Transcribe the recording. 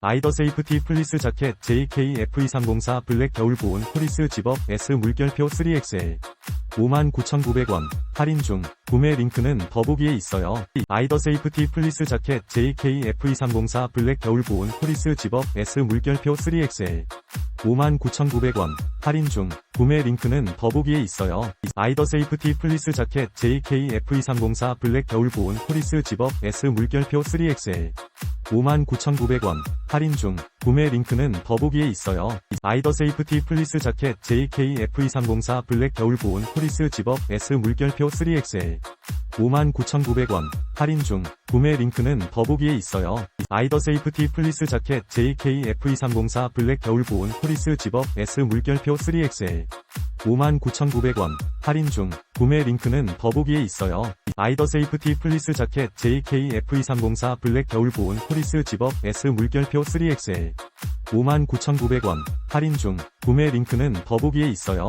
아이더 세이프티 플리스 자켓 JKF2304 블랙 겨울 보온 프리스 집업 S 물결표 3XL 59,900원. 할인 중. 구매 링크는 더보기에 있어요. 아이더 세이프티 플리스 자켓 JKF2304 블랙 겨울 보온 프리스 집업 S 물결표 3XL 59,900원. 할인 중. 구매 링크는 더보기에 있어요. 아이더 세이프티 플리스 자켓 JKF2304 블랙 겨울 보온 프리스 집업 S 물결표 3XL 59,900원 할인 중 구매 링크는 더보기에 있어요. 아이더 세이프티 플리스 자켓 JKF2304 블랙 겨울 보온 프리스 집업 S 물결표 3XL 59,900원 할인 중 구매 링크는 더보기에 있어요. 아이더 세이프티 플리스 자켓 JKF2304 블랙 겨울 보온 프리스 집업 S 물결표 3XL 59,900원. 할인 중. 구매 링크는 더보기에 있어요. 아이더 세이프티 플리스 자켓 JKF2304 블랙 겨울 보온 프리스 집업 S 물결표 3XL 59,900원. 할인 중. 구매 링크는 더보기에 있어요.